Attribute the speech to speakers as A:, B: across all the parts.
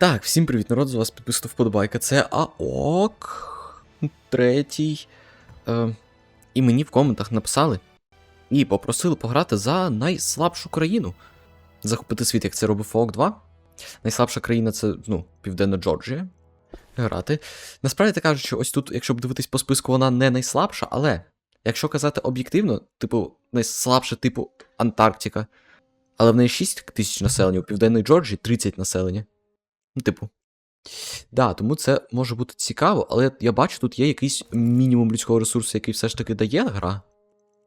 A: Так, всім привіт, народ, з вас підписано вподобайка. Це АОК. Третій. Е, і мені в коментах написали і попросили пограти за найслабшу країну. Захопити світ, як це робив ФОК 2. Найслабша країна це, ну, Південна Джорджія. Грати. Насправді кажучи, ось тут, якщо б дивитись по списку, вона не найслабша, але якщо казати об'єктивно, типу, найслабша, типу Антарктика. Але в неї 6 тисяч населення, у Південної Джорджії 30 населення. Ну, типу. Да, тому це може бути цікаво, але я бачу, тут є якийсь мінімум людського ресурсу, який все ж таки дає гра.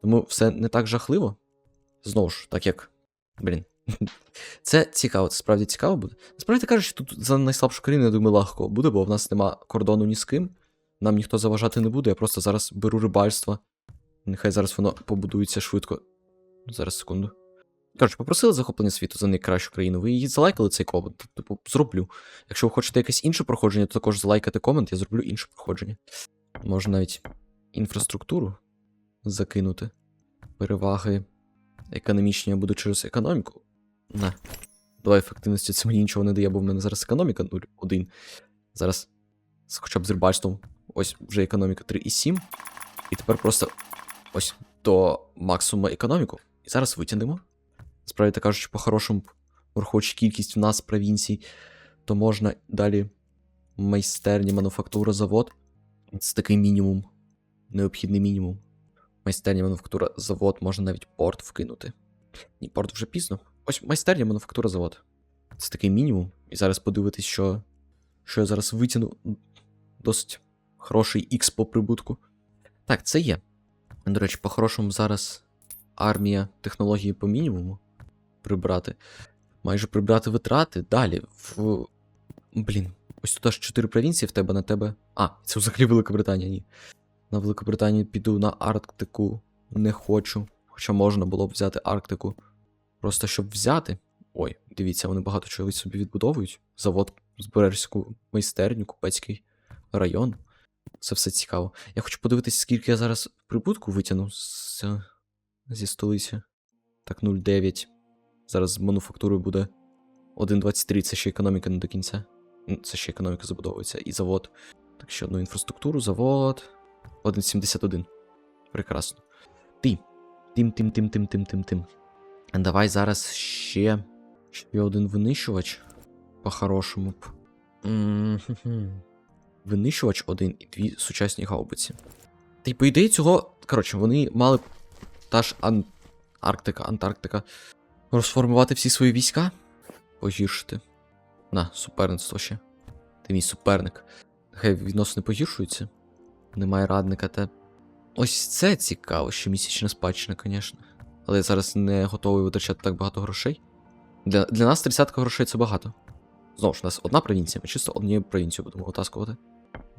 A: Тому все не так жахливо. Знову ж, так як. Блін. Це цікаво, це справді цікаво буде. Насправді кажучи, тут за найслабшу країну, я думаю, легко буде, бо в нас нема кордону ні з ким. Нам ніхто заважати не буде, я просто зараз беру рибальство. Нехай зараз воно побудується швидко. Зараз секунду. Коротше, попросили захоплення світу за найкращу країну. Ви її залайкали цей комент. Типу, зроблю. Якщо ви хочете якесь інше проходження, то також залайкати комент, я зроблю інше проходження. Можна навіть інфраструктуру закинути. Переваги економічні я буду через економіку. На. Давай ефективності це мені нічого не дає, бо в мене зараз економіка 0,1. Зараз хоча б з рибальством. Ось вже економіка 3,7. І тепер просто ось до максимуму економіку. І зараз витягнемо. Справді кажучи, по-хорошому, враховуючи кількість в нас провінцій, то можна далі майстерня, мануфактура, завод. Це такий мінімум. Необхідний мінімум. Майстерня, мануфактура, завод, можна навіть порт вкинути. Ні, порт вже пізно. Ось майстерня, мануфактура, завод. Це такий мінімум. І зараз подивитись, що, що я зараз витягну досить хороший X по прибутку. Так, це є. До речі, по-хорошому зараз армія технології по мінімуму прибрати. Майже прибрати витрати. Далі. В... Блін, ось тут аж 4 провінції в тебе на тебе. А, це взагалі Великобританія, ні. На Великобританію піду на Арктику. Не хочу. Хоча можна було б взяти Арктику. Просто щоб взяти. Ой, дивіться, вони багато чого собі відбудовують. Завод, збережську майстерню, купецький район. Це все цікаво. Я хочу подивитися, скільки я зараз прибутку витягну з... зі столиці. Так, 0,9. Зараз з мануфактурою буде 1,23. Це ще економіка не до кінця. Це ще економіка забудовується. І завод. Так, ще одну інфраструктуру, завод. 1,71. Прекрасно. Ти. Тим, тим, тим, тим, тим, тим, тим. Давай зараз ще. Ще один винищувач. По-хорошому б. Винищувач один і дві сучасні гаубиці. Й по ідеї цього. Коротше, вони мали та ж Ан... Арктика, Антарктика. Розформувати всі свої війська. Погіршити. На, суперництво ще. Ти мій суперник. Нехай відносини погіршуються. Немає радника, та. Ось це цікаво, щомісячна спадщина, звісно. Але я зараз не готовий витрачати так багато грошей. Для, для нас 30 грошей це багато. Знову ж, у нас одна провінція, ми чисто однією провінцією будемо витаскувати.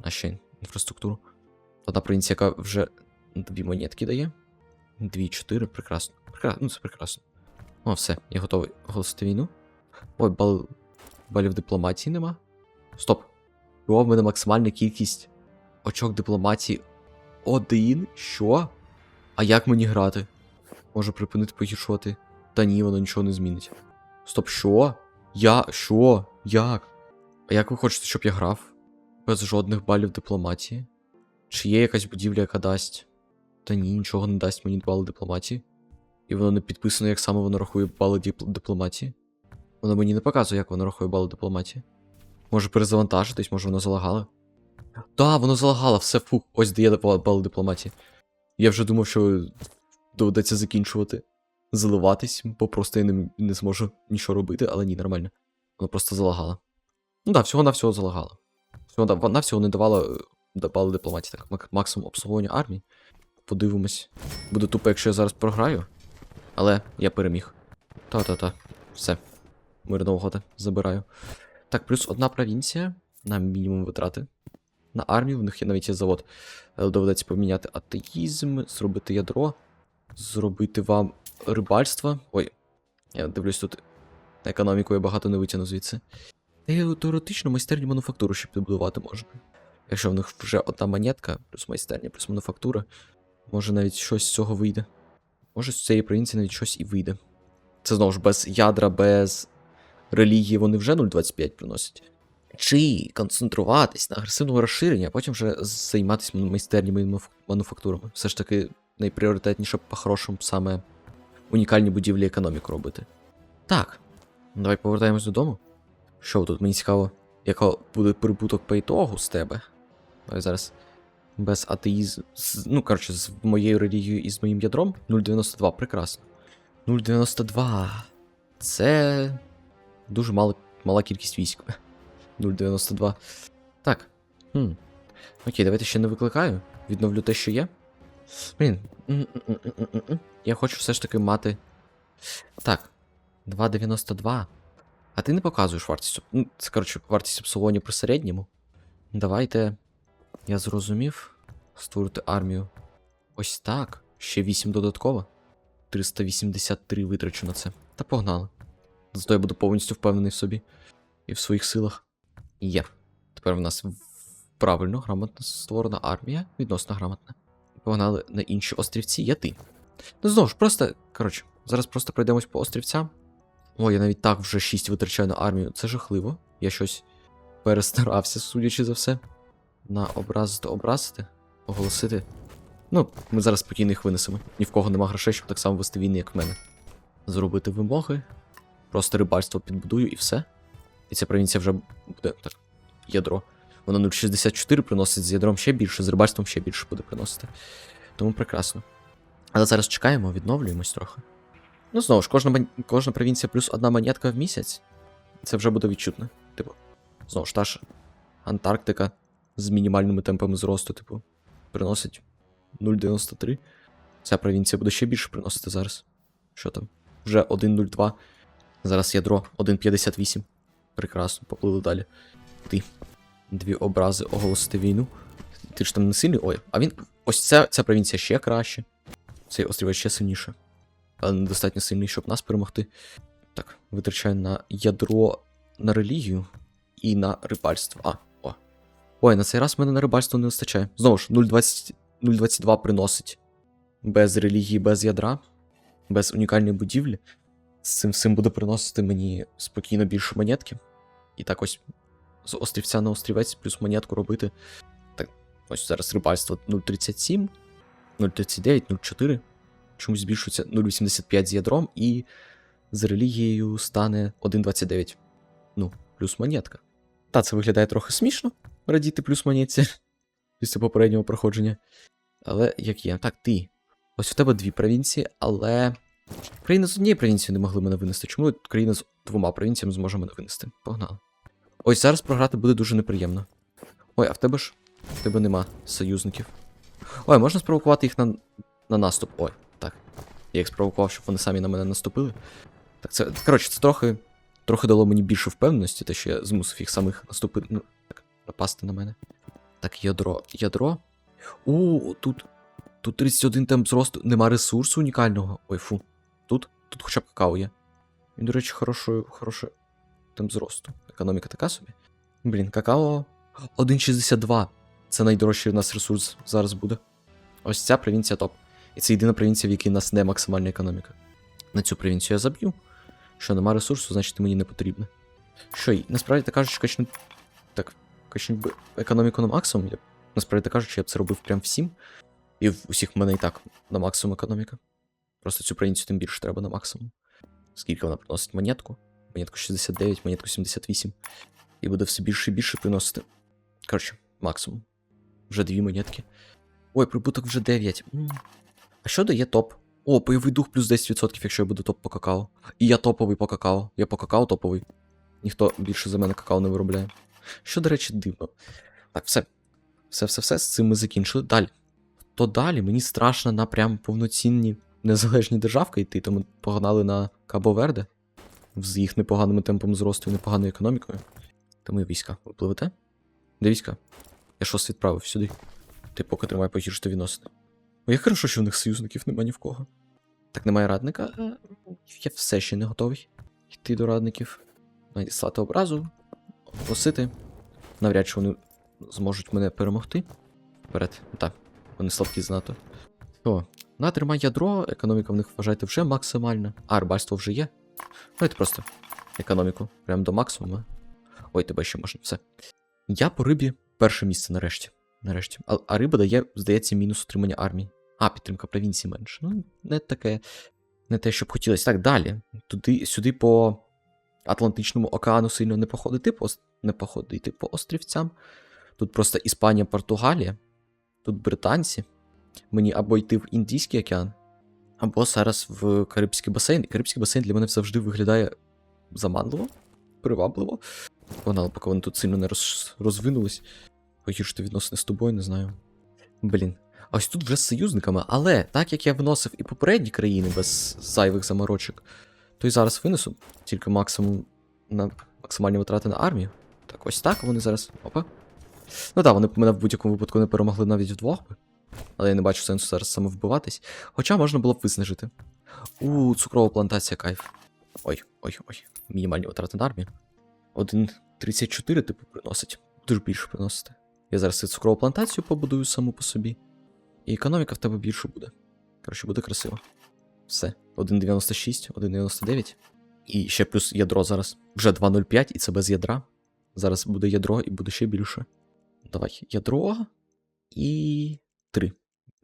A: А ще інфраструктуру. Одна провінція, яка вже дві монетки дає. Дві, чотири, прекрасно. Прекрасно, ну це прекрасно. О, все, я готовий оголосити війну. Ой, бал... балів дипломатії нема. Стоп. О, в мене максимальна кількість очок дипломатії. Один? Що? А як мені грати? Може припинити погіршувати? Та ні, воно нічого не змінить. Стоп, що? Я. Що? Як? А як ви хочете, щоб я грав? Без жодних балів дипломатії? Чи є якась будівля, яка дасть? Та ні, нічого не дасть мені бали дипломатії. І воно не підписано, як саме воно рахує бали дипл- дипломатії. Воно мені не показує, як воно рахує бали дипломатії. Може перезавантажитись, може воно залагало. Та, воно залагало, все фух, ось дає бал- бали дипломатії. Я вже думав, що доведеться закінчувати, заливатись, бо просто я не, не зможу нічого робити, але ні, нормально. Воно просто залагало. Ну так, всього на всього залагало. Всього на всього не давало е, бали дипломатії, так, максимум обслуговування армії. Подивимось. Буде тупо, якщо я зараз програю. Але я переміг. Та-та-та. Все. Мирна угода. Забираю. Так, плюс одна провінція на мінімум витрати. На армію, в них є навіть є завод. Доведеться поміняти атеїзм, зробити ядро, зробити вам рибальство. Ой, я дивлюсь тут. На економіку я багато не витягну звідси. Та й теоретично майстерню мануфактуру ще підбудувати можна. Якщо в них вже одна монетка, плюс майстерня, плюс мануфактура, може навіть щось з цього вийде. Може з цієї провінції навіть щось і вийде. Це знову ж без ядра, без релігії вони вже 0,25 приносять. Чи концентруватись на агресивному розширенні, а потім вже займатися майстерніми мануфактурами. Все ж таки найпріоритетніше по-хорошому саме унікальні будівлі економіку робити. Так, давай повертаємось додому. Що тут мені цікаво, яка буде прибуток по ітогу з тебе? Давай зараз без атеїзм. з- Ну, коротше, з моєю релігією і з моїм ядром 0,92, прекрасно. 0,92. Це дуже мало, мала кількість військ. 0,92. Так. Хм. Окей, давайте ще не викликаю. Відновлю те, що є. Блін. Я хочу все ж таки мати. Так. 2,92. А ти не показуєш вартість. Ну, це, коротше, вартість обслуговування при середньому. Давайте. Я зрозумів. Створити армію. Ось так. Ще 8 додатково. 383 витрачу на це. Та погнали. Зато я буду повністю впевнений в собі і в своїх силах. Є. Тепер в нас правильно, грамотно створена армія, відносно грамотна. Погнали на інші острівці, є ти. Ну знову ж, просто. Коротше, зараз просто пройдемось по острівцям. О, я навіть так вже 6 витрачаю на армію. Це жахливо. Я щось перестарався, судячи за все. На образити, образити, оголосити. Ну, ми зараз спокійно їх винесемо. Ні в кого нема грошей, щоб так само вести війни, як в мене. Зробити вимоги. Просто рибальство підбудую і все. І ця провінція вже буде так. Ядро. Воно 0,64 приносить з ядром ще більше, з рибальством ще більше буде приносити. Тому прекрасно. Але зараз чекаємо, відновлюємось трохи. Ну, знову ж, кожна, кожна провінція плюс одна монетка в місяць. Це вже буде відчутно. Типу, знову ж та ж Антарктика з мінімальними темпами зросту, типу, приносить 0,93. Ця провінція буде ще більше приносити зараз. Що там? Вже 1,02. Зараз ядро 1,58. Прекрасно, поплили далі. Ти. Дві образи оголосити війну. Ти ж там не сильний. Ой, а він. Ось ця, ця провінція ще краще. Цей острів ще сильніше. Але недостатньо сильний, щоб нас перемогти. Так, витрачаю на ядро на релігію і на рибальство. А. Ой, на цей раз мене на рибальство не вистачає. Знову ж, 0,20 0,22 приносить. Без релігії, без ядра, без унікальної будівлі. З цим всім буде приносити мені спокійно більше монетки. І так ось з острівця на острівець плюс монетку робити. Так, ось зараз рибальство 0,37, 0,39, 0,4. Чомусь збільшується 0,85 з ядром, і з релігією стане 1,29. Ну, плюс монетка. Та, це виглядає трохи смішно радіти плюс монетці після попереднього проходження. Але як є. Так, ти. Ось у тебе дві провінції, але. Країна з однією провінцією не могли мене винести. Чому країна з двома провінціями зможе мене винести? Погнали. Ось зараз програти буде дуже неприємно. Ой, а в тебе ж. В тебе нема союзників. Ой, можна спровокувати їх на, на наступ. Ой, так. Я їх спровокував, щоб вони самі на мене наступили. Так, це. Коротше, це трохи. Трохи дало мені більше впевненості, те, що я змусив їх самих наступити. Напасти на мене. Так, ядро. Ядро. У, тут. Тут 31 темп зросту. Нема ресурсу унікального. Ой, фу. Тут? Тут хоча б какао є. Він, до речі, хороший, хороший темп зросту. Економіка така собі. Блін, какао 1,62. Це найдорожчий у нас ресурс зараз буде. Ось ця провінція топ. І це єдина провінція, в якій у нас не максимальна економіка. На цю провінцію я заб'ю. Що нема ресурсу, значить мені не потрібно. Що, насправді так кажучи, качнуть. Так, би економіку на максимум. Я, насправді кажучи, я б це робив прям всім. І в усіх в мене і так на максимум економіка. Просто цю провінцію тим більше треба на максимум. Скільки вона приносить монетку? Монетку 69, монетку 78. І буде все більше і більше приносити. Коротше, максимум. Вже дві монетки. Ой, прибуток вже 9. М. А що дає топ? О, бойовий дух плюс 10%, якщо я буду топ по какао. І я топовий по какао. Я по какао топовий. Ніхто більше за мене какао не виробляє. Що, до речі, дивно. Так, все. Все-все-все, з цим ми закінчили. Далі. То далі мені страшно на прям повноцінні незалежні державки йти, то ми погнали на Кабо Верде з їх непоганими темпом зросту і непоганою економікою. Тому і війська. Ви пливете? Де війська? Я щось відправив сюди. Ти поки тримай погіршити відносини. О, як хорошо, що в них союзників нема ні в кого. Так немає радника. Е, Я все ще не готовий йти до радників. Надіслати образу, оголосити. Навряд чи вони зможуть мене перемогти. Вперед. Так, вони слабкі знато. О, на тримай ядро, економіка в них вважайте вже максимальна. А, рибальство вже є. Давайте просто економіку. Прям до максимуму. Ой, тебе ще можна, все. Я по рибі перше місце нарешті. Нарешті. А, а риба дає, здається, мінус утримання армії. А, підтримка провінції менше. Ну, не таке. Не те, що б хотілося. Так, далі. Туди, сюди по Атлантичному океану сильно не походити по, не походити по острівцям. Тут просто Іспанія, Португалія, тут британці. Мені або йти в Індійський океан, або зараз в Карибський басейн. І Карибський басейн для мене завжди виглядає заманливо, привабливо. Погнали, поки вони тут сильно не роз, розвинулись. Погіршити відносини з тобою, не знаю. Блін. А ось тут вже з союзниками, але так як я виносив і попередні країни без зайвих заморочок, то й зараз винесу тільки максимум на максимальні витрати на армію. Так, ось так вони зараз. Опа. Ну так, вони б мене в будь-якому випадку не перемогли навіть вдвох би. Але я не бачу сенсу зараз саме вбиватись. Хоча можна було б виснажити. У, цукрова плантація кайф. Ой, ой, ой. Мінімальні витрати на армію. 1,34, типу, приносить. Дуже більше приносити. Я зараз цю цукрову плантацію побудую саму по собі. І економіка в тебе більше буде. Коротше, буде красиво. Все. 1,96, 1,99. І ще плюс ядро зараз. Вже 2,05, і це без ядра. Зараз буде ядро і буде ще більше. Давай, ядро і. Три.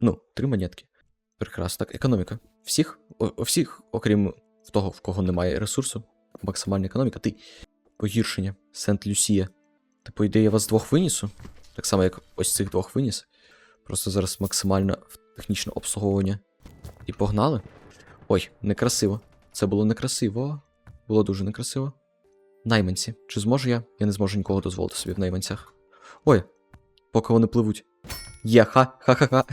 A: Ну, три монетки. Прекрасно. Так, економіка. Всіх, о, всіх, окрім того, в кого немає ресурсу. Максимальна економіка. Ти. Погіршення. Сент-Люсія. Та, по ідеї, я вас двох винісу. Так само, як ось цих двох виніс. Просто зараз максимальне технічне обслуговування. І погнали. Ой, некрасиво. Це було некрасиво. Було дуже некрасиво. Найманці. Чи зможу я? Я не зможу нікого дозволити собі в найманцях. Ой, поки вони пливуть. Є, ха, ха-ха-ха.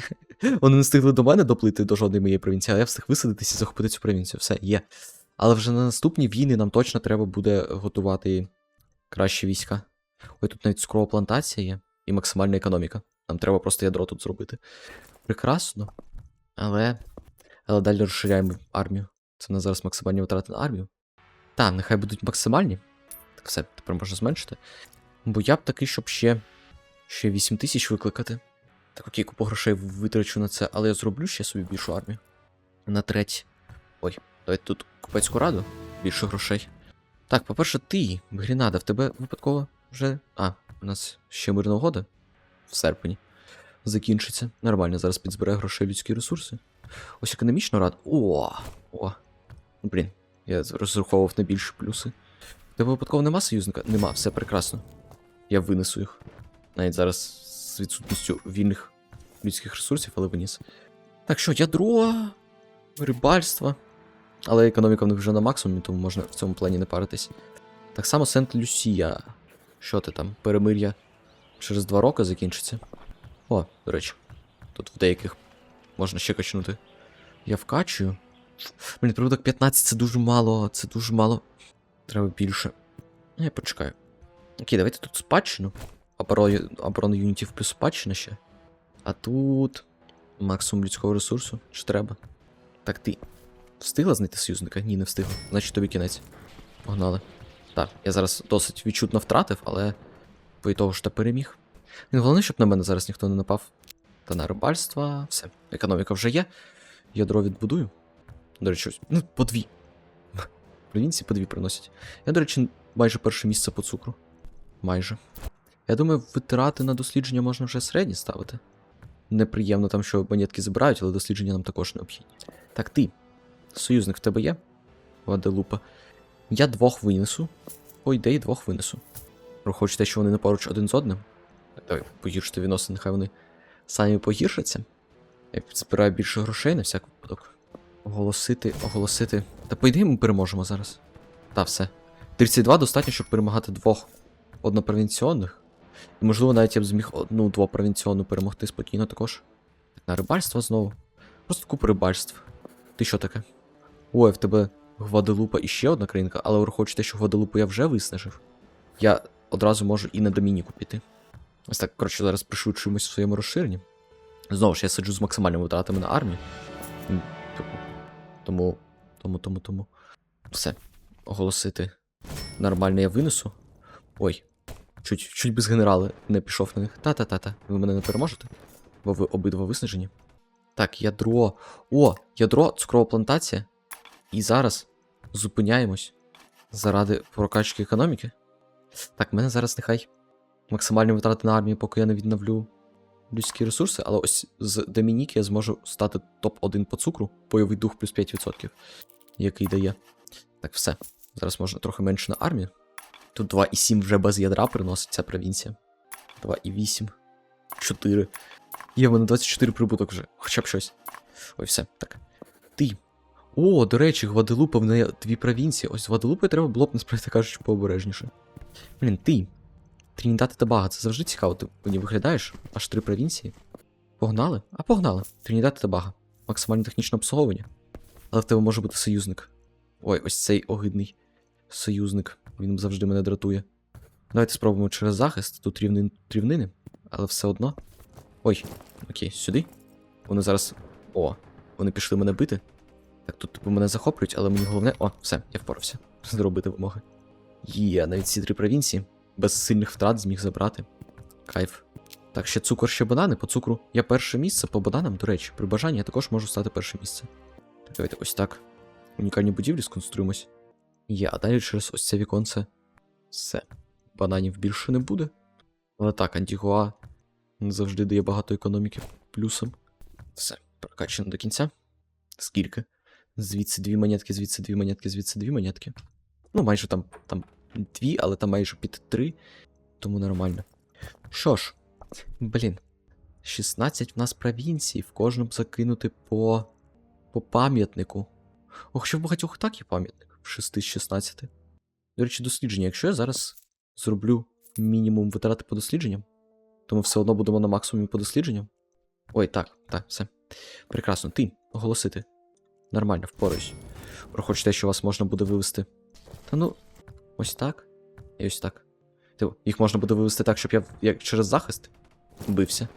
A: Вони не встигли до мене доплити до жодної моєї провінції, а я встиг висадитись і захопити цю провінцію. Все, є. Але вже на наступні війни нам точно треба буде готувати кращі війська. Ой, тут навіть цукрова плантація є і максимальна економіка. Нам треба просто ядро тут зробити. Прекрасно. Але. Але далі розширяємо армію. Це в нас зараз максимальні витрати на армію. Та, нехай будуть максимальні. Так все, тепер можна зменшити. Бо я б такий, щоб ще. Ще 8 тисяч викликати. Так окей, купу грошей витрачу на це, але я зроблю ще собі більшу армію. На треть. Ой, давайте тут купецьку раду. Більше грошей. Так, по-перше, ти, Грінада, в тебе випадково вже. А, у нас ще мирна угода в серпні. Закінчиться. Нормально, зараз підзбираю грошей людські ресурси. Ось економічно рад. О! О! Блін, я розраховував на більші плюси. Тебе випадково нема союзника? Нема, все прекрасно. Я винесу їх. Навіть зараз з відсутністю вільних людських ресурсів, але виніс. Так що, ядро, рибальство. Але економіка в них вже на максимумі, тому можна в цьому плані не паритись. Так само Сент-Люсія. Що ти там? Перемир'я через два роки закінчиться. О, до речі, тут в деяких можна ще качнути. Я вкачую. Блін, прибуток 15 це дуже мало, це дуже мало. Треба більше. Ну, Я почекаю. Окей, давайте тут спадщину. Оборона юнітів плюс спадщина ще. А тут. Максимум людського ресурсу. Чи треба? Так ти. Встигла знайти союзника? Ні, не встигла. Значить тобі кінець. Погнали. Так, я зараз досить відчутно втратив, але по того ж та переміг. Він головне, щоб на мене зараз ніхто не напав. Та на рибальство. Все. Економіка вже є. Ядро відбудую. До речі, ось, ну, по дві. Провінції по дві приносять. Я, до речі, майже перше місце по цукру. Майже. Я думаю, витрати на дослідження можна вже середні ставити. Неприємно там, що монетки забирають, але дослідження нам також необхідні. Так, ти. Союзник в тебе є? Ваделупа. Я двох винесу. По ідеї, двох винесу. Враховуючи те, що вони не поруч один з одним. Погіршити відносини, нехай вони самі погіршаться. Я збираю більше грошей на всяк випадок. Оголосити, оголосити. Та по ідеї ми переможемо зараз. Та все. 32 достатньо, щоб перемагати двох однопровінційних. І, можливо, навіть я б зміг одну двопровінційну перемогти спокійно також. Так, на рибальство знову. Просто купу рибальств. Ти що таке? Ой, в тебе Гваделупа і ще одна країнка, але враховуючи те, що Гваделупу я вже виснажив. Я одразу можу і на Домініку піти. Ось так, коротше, зараз пришвидшуємось в своєму розширенні. Знову ж я сиджу з максимальними витратами на армію. Типу, Тому, тому, тому, тому. Все. Оголосити. Нормально я винесу. Ой. Чуть, чуть без генерали не пішов на них. Та-та-та-та. Ви мене не переможете? Бо ви обидва виснажені. Так, ядро. О, ядро, цукрова плантація. І зараз зупиняємось заради прокачки економіки. Так, мене зараз нехай максимальні витрати на армію, поки я не відновлю людські ресурси, але ось з Домініки я зможу стати топ-1 по цукру, бойовий дух плюс 5%, який дає. Так, все. Зараз можна трохи менше на армію. Тут 2,7 вже без ядра приносить ця провінція. 2,8. 4. Є в мене 24 прибуток вже, хоча б щось. Ой, все. Так. Ти. О, до речі, Гваделупа в неї дві провінції. Ось Гваделупою треба було б, насправді кажучи, пообережніше. Блін, ти. Трінідад і Табага, це завжди цікаво. Ти мені виглядаєш? Аж три провінції. Погнали? А погнали. Трінідад і Табага. Максимальне технічне обслуговування. Але в тебе може бути союзник. Ой, ось цей огидний союзник. Він завжди мене дратує. Давайте спробуємо через захист. Тут рівнин, рівнини, але все одно. Ой, окей, сюди. Вони зараз. О, вони пішли мене бити. Так, тут типу мене захоплюють, але мені головне. О, все, я впорався. Зробити вимоги. Є, навіть ці три провінції без сильних втрат зміг забрати. Кайф. Так, ще цукор, ще банани. По цукру я перше місце, по бананам, до речі, при бажанні я також можу стати перше місце. Давайте ось так. Унікальні будівлі сконструємось. Є, а далі через ось це віконце. Все. Бананів більше не буде. Але так, Антігуа завжди дає багато економіки плюсом. Все, прокачано до кінця. Скільки? Звідси дві монетки, звідси дві монетки, звідси дві монетки. Ну, майже там, там дві, але там майже під три, тому нормально. Що ж, блін, 16 в нас провінцій, в кожному закинути по, по пам'ятнику. Ох, що в багатьох так є пам'ятник, в 6 з 16. До речі, дослідження. Якщо я зараз зроблю мінімум витрати по дослідженням, то ми все одно будемо на максимумі по дослідженням. Ой, так, так, все. Прекрасно. Ти оголосити. Нормально, впораюсь. Проходь те, що вас можна буде вивести. Та ну, ось так. І ось так. Типу, їх можна буде вивести так, щоб я як через захист бився.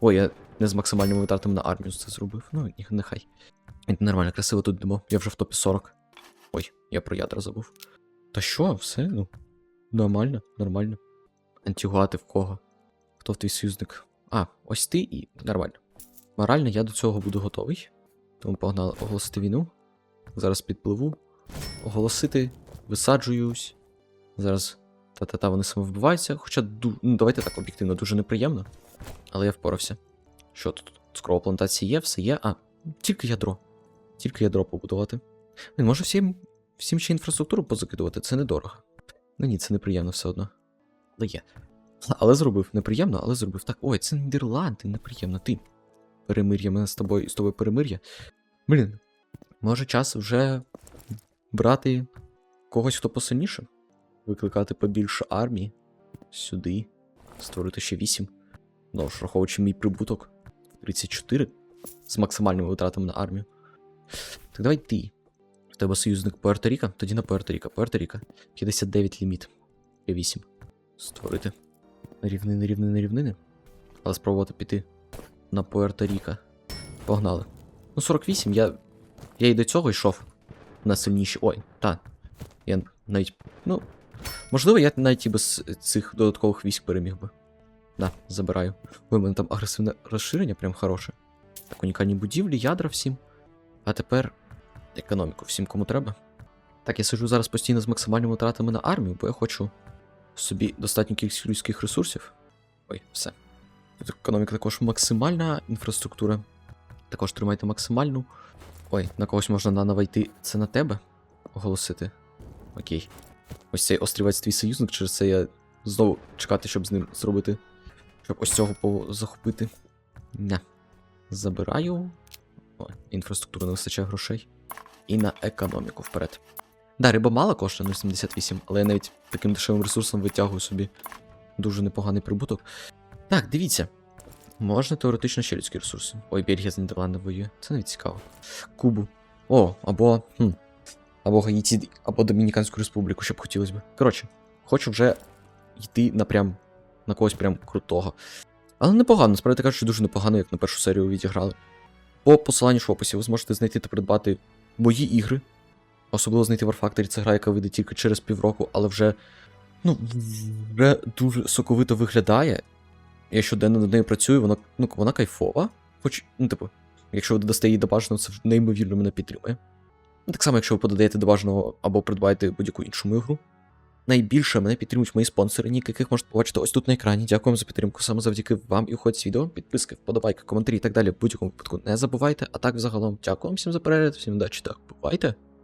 A: Ой, я не з максимальними витратами на армію це зробив. Ну, нехай. Нормально, красиво тут йдемо. Я вже в топі 40. Ой, я про ядра забув. Та що, все, ну. Нормально, нормально. Антигуати в кого? Хто в твій союзник? А, ось ти і нормально. Морально я до цього буду готовий. Тому погнали оголосити війну. Зараз підпливу. Оголосити, висаджуюсь. Зараз та-та-та вони самовбиваються. Хоча ду... ну, давайте так об'єктивно, дуже неприємно. Але я впорався. Що тут? Скрова плантації є, все є. А, тільки ядро. Тільки ядро побудувати. Він може всім, всім ще інфраструктуру позакидувати, це недорого. Ну ні, це неприємно все одно. Але є. Але зробив. Неприємно, але зробив. Так, ой, це Нідерланди, неприємно. Ти. Перемир'я, мене з тобою з тобою перемир'я. Блін. Може час вже брати когось, хто посильніше? Викликати побільше армії. Сюди. Створити ще 8. Ну, враховуючи мій прибуток. 34. З максимальними витратами на армію. Так давай ти. В тебе союзник Пуерто-Ріка? Тоді на Пуерто-Ріка. Пуерто-Ріка. 59 ліміт. 8. Створити. Рівнини, рівнини, рівнини. Але спробувати піти на Пуерто-Ріка. Погнали. Ну, 48, я. Я і до цього йшов на сильніші. Ой, та. Я навіть. Ну. Можливо, я навіть і без цих додаткових військ переміг би. Да, забираю. Ой, у мене там агресивне розширення, прям хороше. Так, унікальні будівлі, ядра всім. А тепер економіку всім, кому треба. Так, я сиджу зараз постійно з максимальними втратами на армію, бо я хочу собі достатню кількість людських ресурсів. Ой, все. Економіка також максимальна, інфраструктура. Також тримайте максимальну. Ой, на когось можна наново йти. Це на тебе оголосити. Окей. Ось цей острівець твій союзник, через це я знову чекати, щоб з ним зробити. Щоб ось цього захопити. Не. Забираю. О, інфраструктура не вистачає грошей. І на економіку вперед. Да, риба мало коштує 0,78, але я навіть таким дешевим ресурсом витягую собі дуже непоганий прибуток. Так, дивіться. Можна теоретично ще людські ресурси. Ой, Бельгія з Нідерландами воює. Це навіть цікаво. Кубу. О, або. Хм, або Гаїті, або Домініканську республіку, що б хотілося б. Коротше, хочу вже йти на прям на когось прям крутого. Але непогано, справді кажучи, дуже непогано, як на першу серію відіграли. По посиланню ж в описі ви зможете знайти та придбати мої ігри. Особливо знайти War Factory, це гра, яка вийде тільки через півроку, але вже. Ну, вже дуже соковито виглядає. Я щоденно над нею працюю, вона, ну, вона кайфова. Хоч, ну, типу, якщо ви додасте її до бажаного, це неймовірно мене підтримує. Ну, так само, якщо ви подаєте до бажаного або придбаєте будь-яку іншу мою гру. найбільше мене підтримують мої спонсори, ніки яких можете побачити ось тут на екрані. Дякуємо за підтримку. Саме завдяки вам і уходь відео. Підписки, вподобайки, коментарі і так далі. В будь-якому випадку не забувайте. А так, взагалом, дякую всім за перегляд, всім удачі. Так, бувайте.